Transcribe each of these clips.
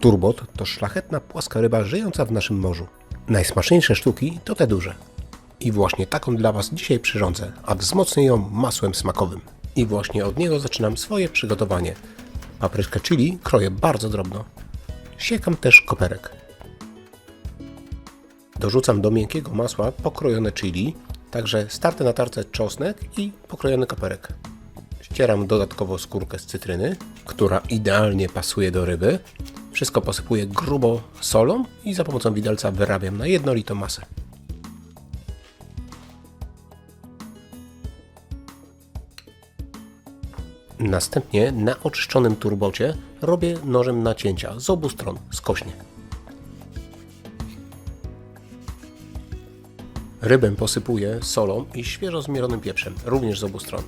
Turbot to szlachetna płaska ryba żyjąca w naszym morzu. Najsmaczniejsze sztuki to te duże. I właśnie taką dla Was dzisiaj przyrządzę, a wzmocnię ją masłem smakowym. I właśnie od niego zaczynam swoje przygotowanie. Papryczkę chili kroję bardzo drobno. Siekam też koperek. Dorzucam do miękkiego masła pokrojone chili, także starty na tarce czosnek i pokrojony koperek. Ścieram dodatkowo skórkę z cytryny, która idealnie pasuje do ryby. Wszystko posypuję grubo solą i za pomocą widelca wyrabiam na jednolitą masę. Następnie na oczyszczonym turbocie robię nożem nacięcia z obu stron skośnie. Rybę posypuję solą i świeżo zmielonym pieprzem, również z obu stron.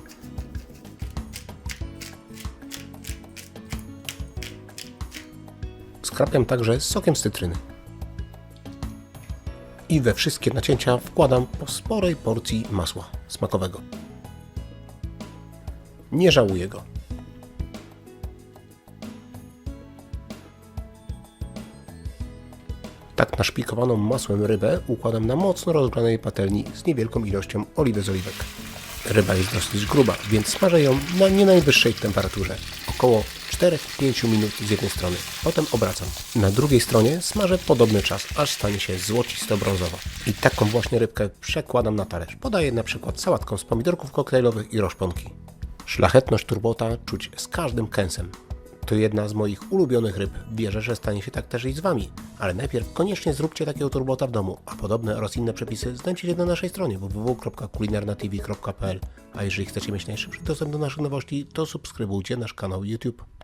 Skrapiam także sokiem z cytryny. I we wszystkie nacięcia wkładam po sporej porcji masła smakowego. Nie żałuję go. Tak naszpikowaną masłem rybę układam na mocno rozgrzanej patelni z niewielką ilością oliwy z oliwek. Ryba jest dosyć gruba, więc smażę ją na nie najwyższej temperaturze, około 4-5 minut z jednej strony. Potem obracam. Na drugiej stronie smażę podobny czas, aż stanie się złocisto-brązowa. I taką właśnie rybkę przekładam na talerz. Podaję na przykład sałatką z pomidorków koktajlowych i roszponki. Szlachetność turbota czuć z każdym kęsem. To jedna z moich ulubionych ryb. Wierzę, że stanie się tak też i z Wami. Ale najpierw koniecznie zróbcie takiego turbota w domu, a podobne oraz inne przepisy znajdziecie na naszej stronie www.kulinarnatv.pl A jeżeli chcecie mieć najszybszy dostęp do naszych nowości, to subskrybujcie nasz kanał YouTube.